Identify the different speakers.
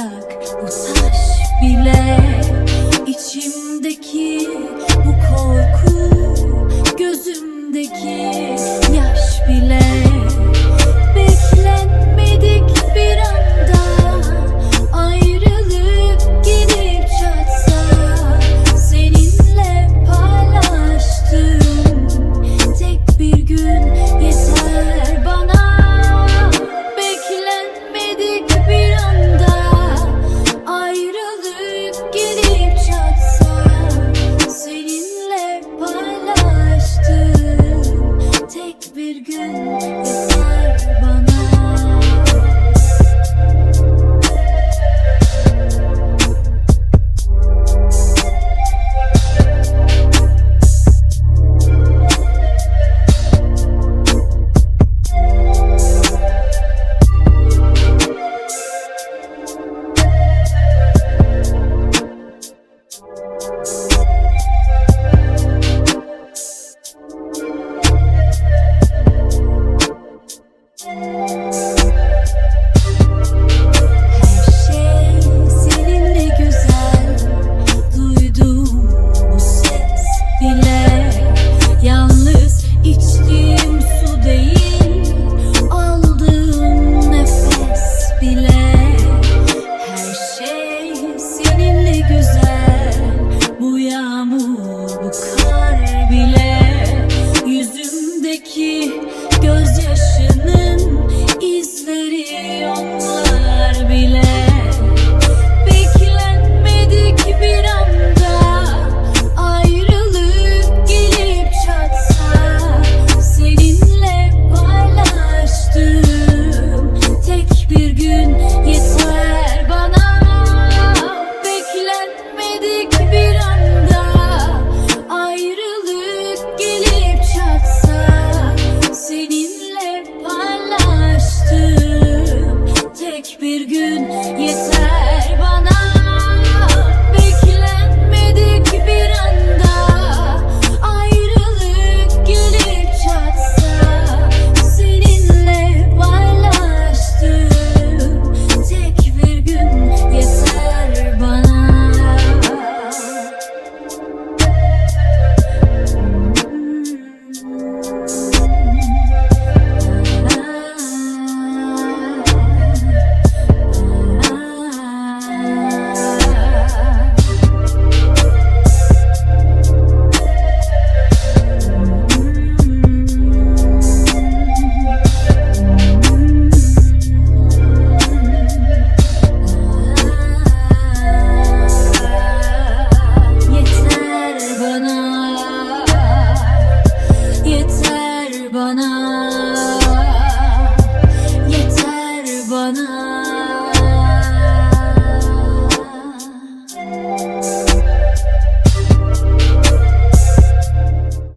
Speaker 1: olacak bu taş bile. İçimdeki bu korku gözümdeki yaş bile.